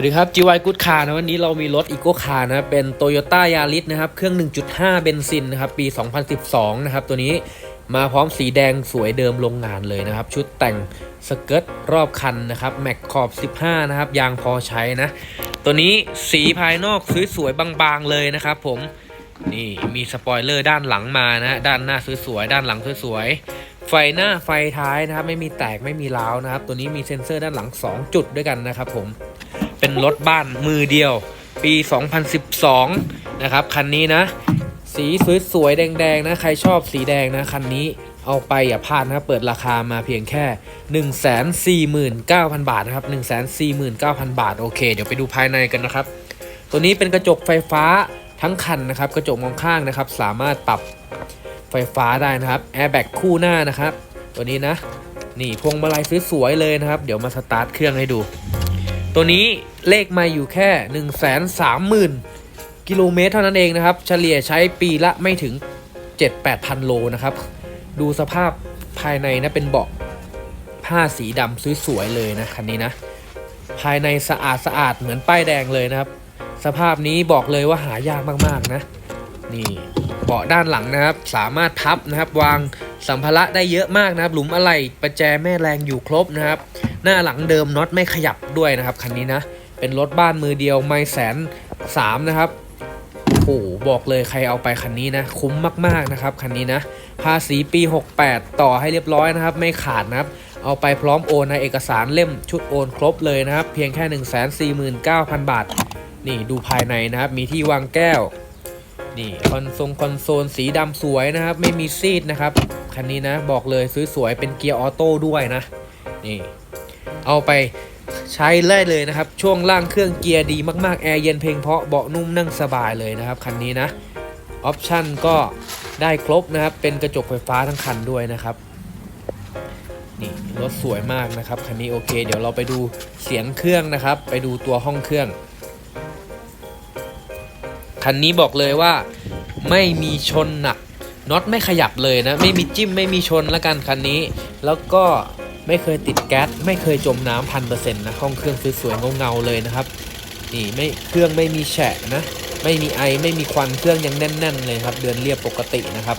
วัสดีครับ GY Good Car นะวันนี้เรามีรถ Eco Car นะเป็น Toyota Yaris นะครับ เครื่อง 1.5 เบนซินนะครับ ปี 2012 นะครับ ตัวนี้มาพร้อมสีแดงสวยเดิมโรงงานเลยนะครับ ชุดแต่งสเกิร์ตรอบคันนะครับ แม็กขอบ 15 นะครับ ยางพอใช้นะ ตัวนี้สีภายนอกสวยๆบางๆเลยนะครับผมนี่มีสปอยเลอร์ด้านหลังมานะด้านหน้าสวยๆด้านหลังสวยๆไฟหน้าไฟท้ายนะครับ ไม่มีแตกไม่มีร้าวนะครับ ตัวนี้มีเซ็นเซอร์ด้านหลัง 2 จุดด้วยกันนะครับผม เป็นรถบ้านมือเดียว ปี 2012 นะครับ คันนี้นะ สีสวยๆ แดง ๆ นะ ใครชอบสีแดงนะ คันนี้เอาไปอย่าพลาดนะเปิดราคามาเพียงแค่ 149,000 บาทนะครับ 149,000 บาท โอเค เดี๋ยวไปดูภายในกันนะครับ ตัวนี้เป็นกระจกไฟฟ้าทั้งคันนะครับ กระจกมองข้างนะครับ สามารถปรับไฟฟ้าได้นะครับแอร์แบ็กคู่หน้านะครับ ตัวนี้นะ นี่พวงมาลัยสวยๆเลยนะครับ เดี๋ยวมาสตาร์ทเครื่องให้ดู ตัวนี้เลขมาอยู่แค่ 1 3 0 0 0 0 กิโลเมตรเท่านั้นเองนะครับ เฉลี่ยใช้ปีละไม่ถึง 7-8พันโลนะครับ ดูสภาพภายในนะเป็นเบาะผ้าสีดำสวยๆเลยนะคันนี้นะ ภายในสะอาดสะอาดเหมือนป้ายแดงเลยนะครับ สภาพนี้บอกเลยว่าหายากมากๆนะ นี่เบาะด้านหลังนะครับ สามารถพับนะครับ วางสัมภาระได้เยอะมากนะครับ หลุมอะไหล่ประแจแม่แรงอยู่ครบนะครับ หน้าหลังเดิมน็อตไม่ขยับด้วยนะครับคันนี้นะ เป็นรถบ้านมือเดียวไม่แสนสามนะครับโอ้โหบอกเลยใครเอาไปคันนี้นะ คุ้มมากๆนะครับคันนี้นะภาษีปี 68 ต่อให้เรียบร้อยนะครับ ไม่ขาดนะครับ เอาไปพร้อมโอนในเอกสารเล่มชุดโอนครบเลยนะครับ เพียงแค่ 149,000 บาท นี่ดูภายในนะครับ มีที่วางแก้ว นี่คอนโซลคอนโซลสีดำสวยนะครับ ไม่มีซีดนะครับ คันนี้นะบอกเลยซื้อสวยเป็นเกียร์ออโต้ด้วยนะ นี่ เอาไปใช้ได้เลยนะครับ ช่วงล่างเครื่องเกียร์ดีมากๆ แอร์เย็นเพลงเพราะเบาะนุ่มนั่งสบายเลยนะครับ คันนี้นะออปชั่นก็ได้ครบนะครับ เป็นกระจกไฟฟ้าทั้งคันด้วยนะครับ นี่รถสวยมากนะครับคันนี้โอเค เดี๋ยวเราไปดูเสียงเครื่องนะครับ ไปดูตัวห้องเครื่อง คันนี้บอกเลยว่าไม่มีชนหนักน็อตไม่ขยับเลยนะ ไม่มีจิ้มไม่มีชนล้วกันคันนี้ แล้วก็ ไม่เคยติดแก๊สไม่เคยจมน้ำพันเปอร์เซ็นต์นะห้องเครื่องสวยๆเงาๆเลยนะครับนี่ไม่เครื่องไม่มีแฉะนะไม่มีไอไม่มีควันเครื่องยังแน่น ๆ เลยครับ เดินเรียบปกตินะครับ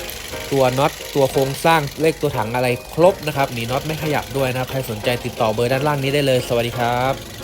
ตัวน็อตตัวโครงสร้างเลขตัวถังอะไรครบนะครับนี่น็อตไม่ขยับด้วยนะครับใครสนใจติดต่อเบอร์ด้านล่างนี้ได้เลย สวัสดีครับ